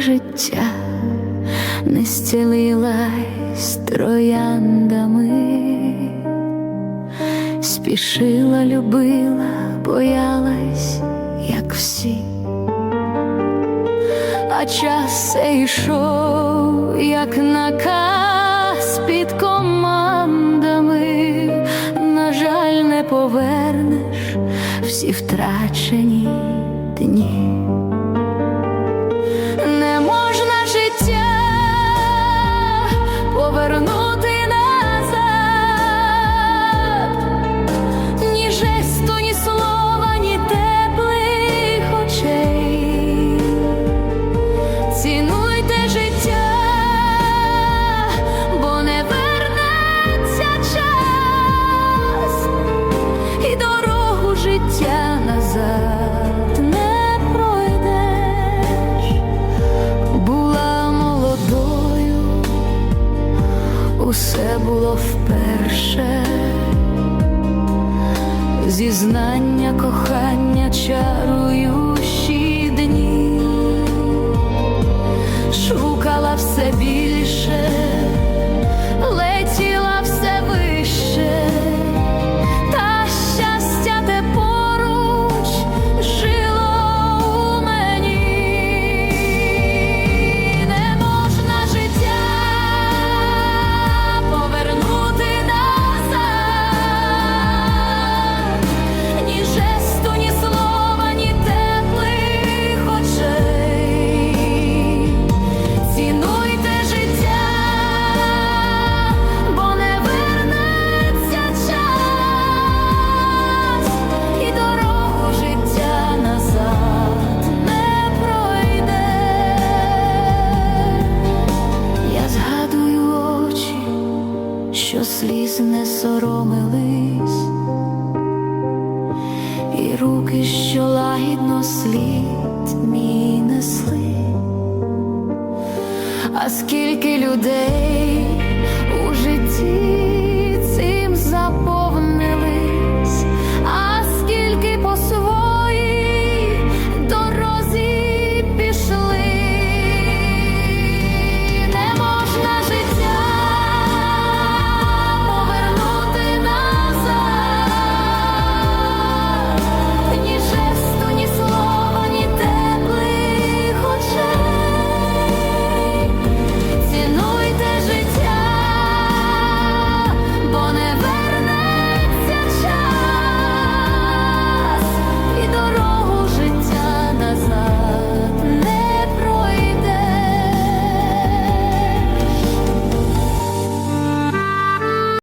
життя не стілилась трояндами, спішила, любила, боялась, як всі, а час цей йшов, як наказ під командами, на жаль, не повернеш всі втрачені дні. Було вперше. Зізнання, кохання, чаруючі сліз не соромились, і руки, що лагідно слід мій несли. А скільки людей